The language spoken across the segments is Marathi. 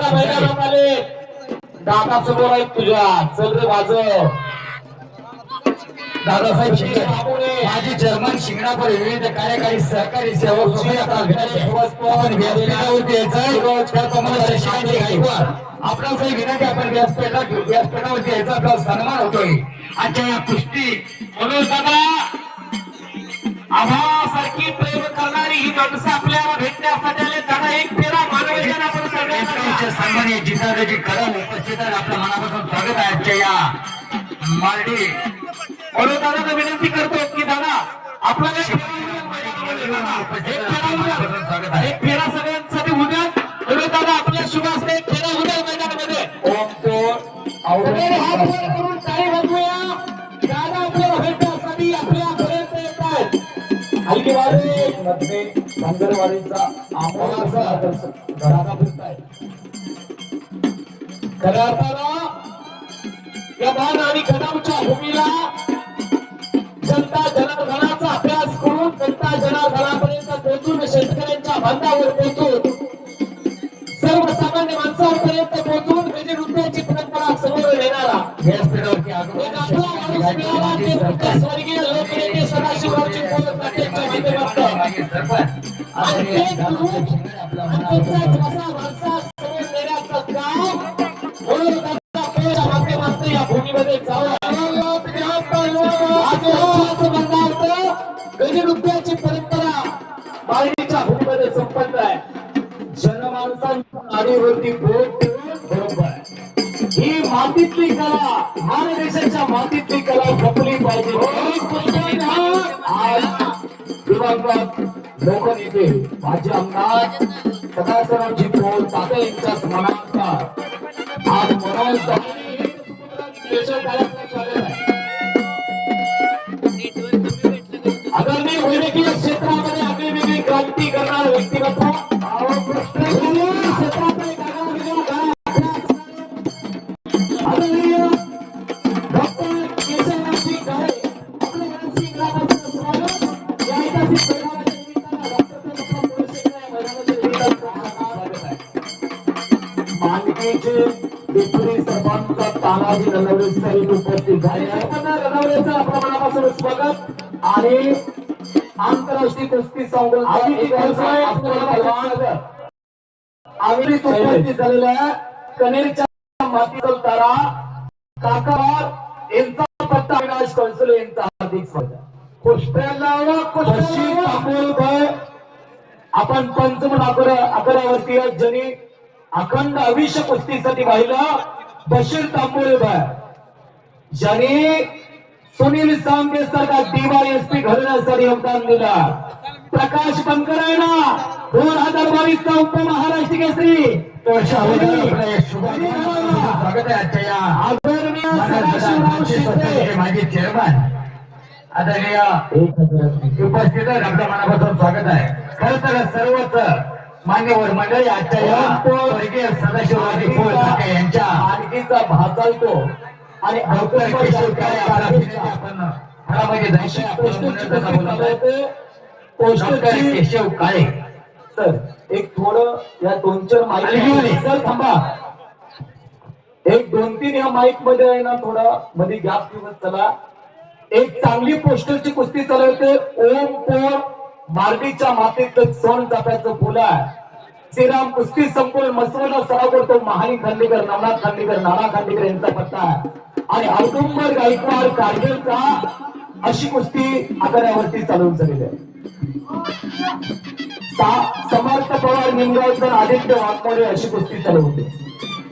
दादा मैदानात आले दादा समोर आहेत तुझ्या चल रे वाजव दादासाहेब शिंदे माझी जर्मन शिंगणापूर विविध कार्यकारी सहकारी सेवक आपण व्यासपीठावरती यायचं त्याप्रमाणे विनंती आपण व्यासपीठा व्यासपीठावरती यायचा आपला सन्मान होतोय. आजच्या या कुस्ती म्हणून दादा आभासारखी प्रेम करणारी ही माणसं आपल्याला भेटण्यासाठी सन्माननीय जिल्हाधिकारी कदम उपस्थित आपल्या मनापासून स्वागत आहे. आजच्या या मार्डी म्हणून विनंती करतो की दादा आपल्याला फेरा सगळ्यांसाठी उद्या. म्हणून दादा आपल्या शुभ एक फेरा उद्या मैदानामध्ये. ओम तो हात करून टाळी वाजवूया. दादा आपल्याला भेटण्यासाठी आपल्यापर्यंत येत आहेत हलकी वारे मध्ये धनगरवाडीचा आमोलाचा दादा फिरत आहे खऱ्या अर्थानं या मान आणि कदमच्या भूमीला जनता जनार्दनाचा अभ्यास करून जनता जनार्दनापर्यंत पोहोचून शेतकऱ्यांच्या बांधावर पोहोचून सर्वसामान्य माणसांपर्यंत पोहोचून गजे नृत्याची परंपरा समोर नेणारा फक्त स्वर्गीय लोकनेते सदाशिवरावजी पोलक पाटीलच्या माध्यमातून आणि ते गुरु आणि त्यांचा आज महत्वाचं परंपरा. भूमीमध्ये संपन्न आहे. जनमानसांच्या बोट बरोबर ही मातीतली कला भारत देशाच्या मातीतली कला जपली पाहिजे. आमदार सदाशिवरावजी पोल तात्या यांच्या स्मरणार्थ आज मनोज मानकीचे विक्री सर्वांचा तानाजी रणवडे सहित उपस्थित झाले. रणवडेचं आपल्या मनापासून स्वागत आणि आंतरराष्ट्रीय कुस्ती आम्ही उपस्थित झालेल्या कनेरच्या मातीचा तारा काकावार यांचा पत्ता अविनाश कौन्सिल यांचा हार्दिक स्वागत. आपण पंचमन आकडा आकड्यावरती आहेत, ज्यांनी अखंड आयुष्य कुस्तीसाठी वाहिलं बशीर तांबोळेबाई ज्यांनी सुनील सांगे सारखा डीवायएसपी घडवण्यासाठी योगदान दिलं. प्रकाश बनकरांना दोन हजार बावीसचा उपमहाराष्ट्र केसरी. स्वागत आहे आजच्या या आदरणीय सदाशिवराव माझे चेअरमन आदरणीय उपस्थित आपल्या मनापासून स्वागत आहे. खर तर सर्वच मान्यवर मंडळी आजच्या या सदाशिवराजे पोळ यांच्या आणखीचा भाचालतो आणि doctor Keshav Kale. Doctor sir एक थोडं या दोन चार घेऊन. माईक सर थांबा. एक दोन तीन या माईकमध्ये आहे ना थोडा मध्ये गॅप ठेवत चला. एक चांगली पोस्टरची कुस्ती चालवते. ओम पोर मार्गीच्या मातीत सोन चाफ्याचं फुलं आहे. श्रीराम कुस्ती संपूर्ण मसवला सराव करतो. महानी खांडेकर नवनाथ खांडेकर नाना खांडेकर यांचा पत्ता आहे. आणि औदुंबर गायकवाड कारगिलचा अशी कुस्ती आखाड्यावरती चालवून झालेली आहे. समर्थ पवार निमगावकर आदित्य वाघमोडे अशी कुस्ती चालवते.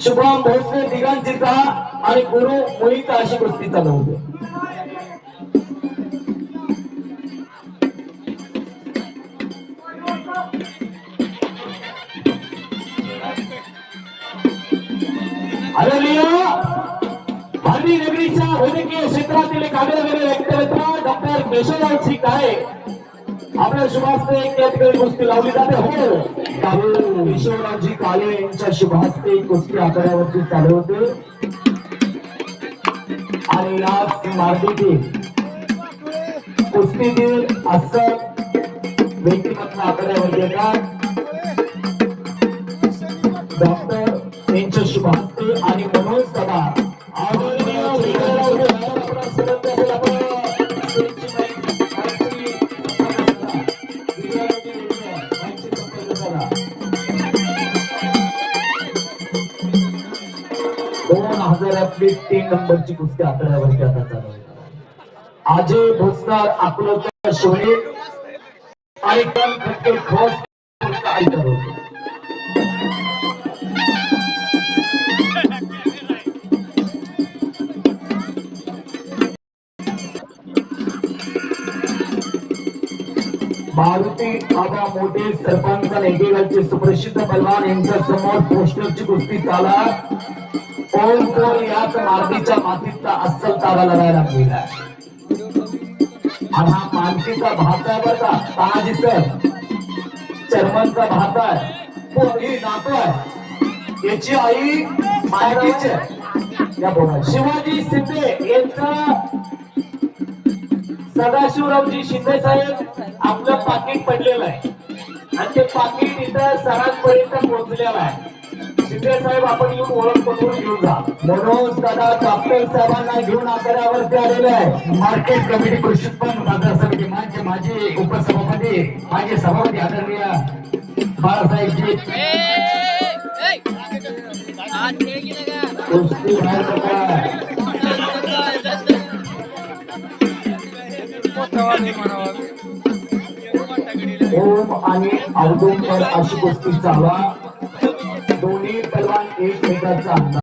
शुभम भोसले दिगांचीचा आणि गुरु मुळीचा अशी कुस्ती चालवते. आदरणीय भारतीय नगरीच्या वैद्यकीय क्षेत्रातील एक आगळेवेगळे व्यक्तिमत्व डॉक्टर केशवरावजी काळे. आपल्या शुभास्ते या ठिकाणी कुस्ती लावली जाते. हो. त्यावेळी केशवरावजी काळे यांच्या शुभास्ते कुस्ती आखाड्यावरती चालू होते. आणि याच मार्गीतील कुस्तीतील असं व्यक्तिमत्व आखाड्यावर येतात. नंबरातली तीन नंबरची कुस्ती आतड्यावरती आता चालू आहे. अजय भोसनार अकोलकर शोले आणि कण खटके खोस मारुती आबा मोठे सरपंच नेगेगावचे सुप्रसिद्ध बलवान यांच्या समोर पोस्टरची कुस्ती चाला कोण कोण याच मातीच्या मातीचा अस्सल ताबा लढायला गेला आणि हा मानकीचा भात आहे बरं का तानाजी सर चर्मनचा भात आहे. हो, नातो आहे. याची आई मायकीची या बोला शिवाजी शिंदे यांचा सदाशिवरावजी शिंदे साहेब आपलं पाकिट पडलेलं आहे. आणि ते पाकिट इथं सरांपर्यंत पोहोचलेलं आहे. शिंदे साहेब आपण येऊन ओळख पटवून घेऊन जा. मनोज दादा डॉक्टर साहेबांना घेऊन आखाड्यावरती आलेले आहे. मार्केट कमिटी कृषी उत्पन्न बाजार समिती माझे माझे उपसभापती माझे सभापती आदरणीय बाळासाहेबजी. कुस्ती बाहेर पडा. ओम आणि औदुंबर अशी कुस्ती चालवा. एक पैलवान अंदाज